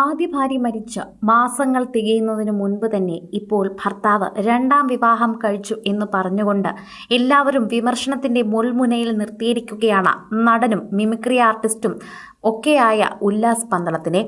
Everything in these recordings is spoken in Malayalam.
ആദ്യ ഭാര്യ മരിച്ച് മാസങ്ങൾ തികയുന്നതിന് മുൻപ് തന്നെ ഇപ്പോൾ ഭർത്താവ് രണ്ടാം വിവാഹം കഴിച്ചു എന്ന് പറഞ്ഞുകൊണ്ട് എല്ലാവരും വിമർശനത്തിന്റെ മുൾമുനയിൽ നിർത്തിയിരിക്കുകയാണ് നടനും മിമിക്രി ആർട്ടിസ്റ്റും ഒക്കെയായ ഉല്ലാസ് പന്തളത്തിനെ.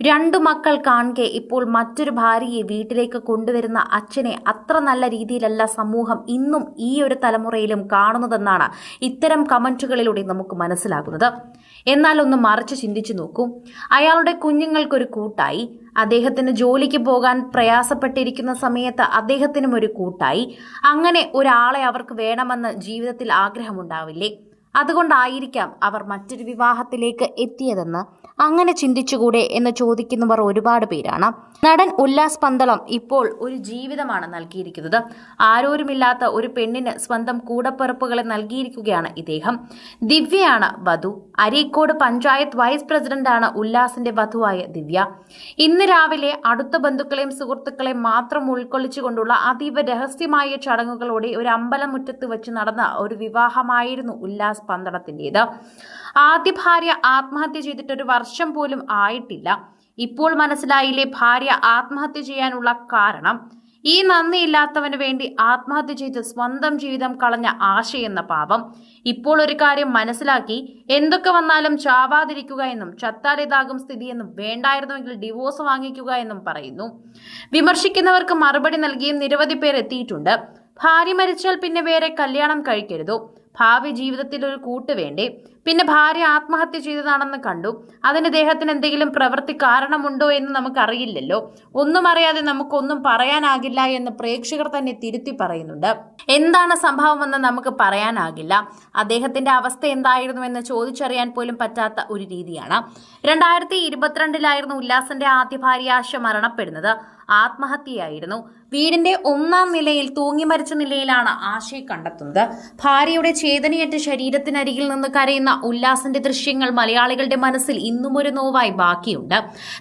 രണ്ടു മക്കൾ കാണെ ഇപ്പോൾ മറ്റൊരു ഭാര്യയെ വീട്ടിലേക്ക് കൊണ്ടുവരുന്ന അച്ഛനെ അത്ര നല്ല രീതിയിലല്ല സമൂഹം ഇന്നും ഈ ഒരു തലമുറയിലും കാണുന്നതെന്നാണ് ഇത്തരം കമന്റുകളിലൂടെ നമുക്ക് മനസ്സിലാകുന്നത്. എന്നാൽ ഒന്ന് മറിച്ച് ചിന്തിച്ചു നോക്കൂ. അയാളുടെ കുഞ്ഞുങ്ങൾക്കൊരു കൂട്ടായി. അദ്ദേഹത്തിന് ജോലിക്ക് പോകാൻ പ്രയാസപ്പെട്ടിരിക്കുന്ന സമയത്ത് അദ്ദേഹത്തിനും ഒരു കൂട്ടായി. അങ്ങനെ ഒരാളെ അവർക്ക് വേണമെന്ന് ജീവിതത്തിൽ ആഗ്രഹമുണ്ടാവില്ലേ? അതുകൊണ്ടായിരിക്കാം അവർ മറ്റൊരു വിവാഹത്തിലേക്ക് എത്തിയതെന്ന് അങ്ങനെ ചിന്തിച്ചുകൂടെ എന്ന് ചോദിക്കുന്നവർ ഒരുപാട് പേരാണ്. നടൻ ഉല്ലാസ് പന്തളം ഇപ്പോൾ ഒരു ജീവിതമാണ് നൽകിയിരിക്കുന്നത്. ആരോരുമില്ലാത്ത ഒരു പെണ്ണിന് സ്വന്തം കൂടപ്പിറപ്പുകളെ നൽകിയിരിക്കുകയാണ് ഇദ്ദേഹം. ദിവ്യയാണ് വധു. അരീക്കോട് പഞ്ചായത്ത് വൈസ് പ്രസിഡന്റാണ് ഉല്ലാസിന്റെ വധുവായ ദിവ്യ. ഇന്ന് രാവിലെ അടുത്ത ബന്ധുക്കളെയും സുഹൃത്തുക്കളെയും മാത്രം ഉൾക്കൊള്ളിച്ചുകൊണ്ടുള്ള അതീവ രഹസ്യമായ ചടങ്ങുകളോടെ ഒരു അമ്പലമുറ്റത്ത് വെച്ച് നടന്ന ഒരു വിവാഹമായിരുന്നു ഉല്ലാസ് പന്തളത്തിന്റെത്. ആദ്യ ഭാര്യ ആത്മഹത്യ ചെയ്തിട്ട് ഒരു വർഷം പോലും ആയിട്ടില്ല. ഇപ്പോൾ മനസ്സിലായില്ലേ ഭാര്യ ആത്മഹത്യ ചെയ്യാനുള്ള കാരണം? ഈ നന്ദിയില്ലാത്തവന് വേണ്ടി ആത്മഹത്യ ചെയ്ത് സ്വന്തം ജീവിതം കളഞ്ഞ ആശയെന്ന പാപം. ഇപ്പോൾ ഒരു കാര്യം മനസ്സിലാക്കി. എന്തൊക്കെ വന്നാലും ചാവാതിരിക്കുക എന്നും ചത്താലിതാകും സ്ഥിതിയെന്നും വേണ്ടായിരുന്നുവെങ്കിൽ ഡിവോഴ്സ് വാങ്ങിക്കുക എന്നും പറയുന്നു. വിമർശിക്കുന്നവർക്ക് മറുപടി നൽകിയും നിരവധി പേർ എത്തിയിട്ടുണ്ട്. ഭാര്യ മരിച്ചാൽ പിന്നെ വേറെ കല്യാണം കഴിക്കരുതോ? ഭാവി ജീവിതത്തിൽ ഒരു കൂട്ട് വേണ്ടേ? പിന്നെ ഭാര്യ ആത്മഹത്യ ചെയ്തതാണെന്ന് കണ്ടു. അതിന് ദേഹത്തിന് എന്തെങ്കിലും പ്രവൃത്തി കാരണമുണ്ടോ എന്ന് നമുക്കറിയില്ലല്ലോ. ഒന്നും അറിയാതെ നമുക്കൊന്നും പറയാനാകില്ല എന്ന് പ്രേക്ഷകർ തന്നെ തിരുത്തി പറയുന്നുണ്ട്. എന്താണ് സംഭവമെന്ന് നമുക്ക് പറയാനാകില്ല. അദ്ദേഹത്തിന്റെ അവസ്ഥ എന്തായിരുന്നു എന്ന് ചോദിച്ചറിയാൻ പോലും പറ്റാത്ത ഒരു രീതിയാണ്. രണ്ടായിരത്തി ഇരുപത്തിരണ്ടിലായിരുന്നു ഉല്ലാസന്റെ ആദ്യ ഭാര്യ ആശ മരണപ്പെടുന്നത്. ആത്മഹത്യയായിരുന്നു. വീടിന്റെ ഒന്നാം നിലയിൽ തൂങ്ങി മരിച്ച നിലയിലാണ് ആശയെ കണ്ടെത്തുന്നത്. ഭാര്യയുടെ ചേതനയേറ്റ ശരീരത്തിനരികിൽ നിന്ന് കരയുന്ന ഉല്ലാസിന്റെ ദൃശ്യങ്ങൾ മലയാളികളുടെ മനസ്സിൽ ഇന്നും ഒരു നോവായി ബാക്കിയുണ്ട്.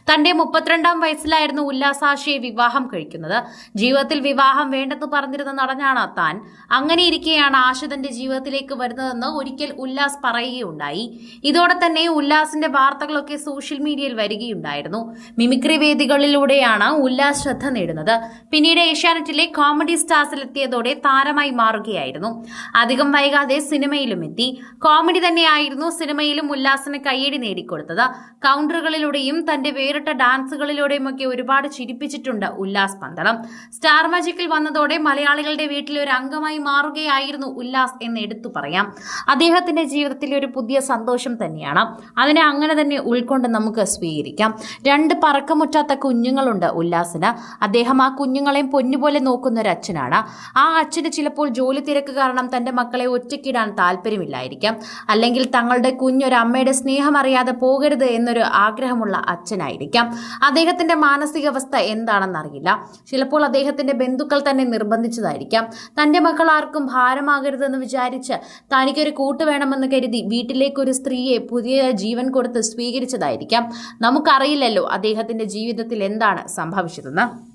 തന്റെ മുപ്പത്തിരണ്ടാം വയസ്സിലായിരുന്നു ഉല്ലാസ് ആശയെ വിവാഹം കഴിക്കുന്നത്. ജീവിതത്തിൽ വിവാഹം വേണ്ടെന്ന് പറഞ്ഞിരുന്ന നടനാണ് താൻ. അങ്ങനെ ഇരിക്കെയാണ് ആശ തന്റെ ജീവിതത്തിലേക്ക് വരുന്നതെന്ന് ഒരിക്കൽ ഉല്ലാസ് പറയുകയുണ്ടായി. ഇതോടെ തന്നെ ഉല്ലാസിന്റെ വാർത്തകളൊക്കെ സോഷ്യൽ മീഡിയയിൽ വരികയുണ്ടായിരുന്നു. മിമിക്രി വേദികളിലൂടെയാണ് ഉല്ലാസ് ശ്രദ്ധ നേടുന്നത്. പിന്നീട് ഏഷ്യാനെറ്റിലെ കോമഡി സ്റ്റാർസിലെത്തിയതോടെ താരമായി മാറുകയായിരുന്നു. അധികം വൈകാതെ സിനിമയിലും എത്തി. കോമഡി തന്നെയായിരുന്നു സിനിമയിലും ഉല്ലാസിന് കയ്യടി നേടിക്കൊടുത്തത്. കൗണ്ടറുകളിലൂടെയും തന്റെ വേറിട്ട ഡാൻസുകളിലൂടെയുമൊക്കെ ഒരുപാട് ചിരിപ്പിച്ചിട്ടുണ്ട് ഉല്ലാസ് പന്തളം. സ്റ്റാർ മാജിക്കിൽ വന്നതോടെ മലയാളികളുടെ വീട്ടിലെ ഒരു അംഗമായി മാറുകയായിരുന്നു ഉല്ലാസ് എന്ന് എടുത്തു പറയാം. അദ്ദേഹത്തിന്റെ ജീവിതത്തിൽ ഒരു പുതിയ സന്തോഷം തന്നെയാണ്. അതിനെ അങ്ങനെ തന്നെ ഉൾക്കൊണ്ട് നമുക്ക് സ്വീകരിക്കാം. രണ്ട് പറക്കമുറ്റാത്ത കുഞ്ഞുങ്ങളുണ്ട് ഉല്ലാസിന്. അദ്ദേഹം ആ കുഞ്ഞുങ്ങളെയും പൊന്നുപോലെ നോക്കുന്ന ഒരു അച്ഛനാണ് ആ അച്ഛന് ചിലപ്പോൾ ജോലി തിരക്ക് കാരണം തന്റെ മക്കളെ ഒറ്റയ്ക്കിടാൻ താല്പര്യമില്ലായിരിക്കാം. അല്ലെങ്കിൽ തങ്ങളുടെ കുഞ്ഞൊരു അമ്മയുടെ സ്നേഹം അറിയാതെ പോകരുത് എന്നൊരു ആഗ്രഹമുള്ള അച്ഛനായിരിക്കാം. അദ്ദേഹത്തിന്റെ മാനസികാവസ്ഥ എന്താണെന്നറിയില്ല. ചിലപ്പോൾ അദ്ദേഹത്തിന്റെ ബന്ധുക്കൾ തന്നെ നിർബന്ധിച്ചതായിരിക്കാം. തന്റെ മക്കൾ ആർക്കും ഭാരമാകരുതെന്ന് വിചാരിച്ച് തനിക്കൊരു കൂട്ട് വേണമെന്ന് കരുതി വീട്ടിലേക്കൊരു സ്ത്രീയെ പുതിയ ജീവൻ കൊടുത്ത് സ്വീകരിച്ചതായിരിക്കാം. നമുക്കറിയില്ലല്ലോ അദ്ദേഹത്തിന്റെ ജീവിതത്തിൽ എന്താണ് സംഭവിച്ചതെന്ന്.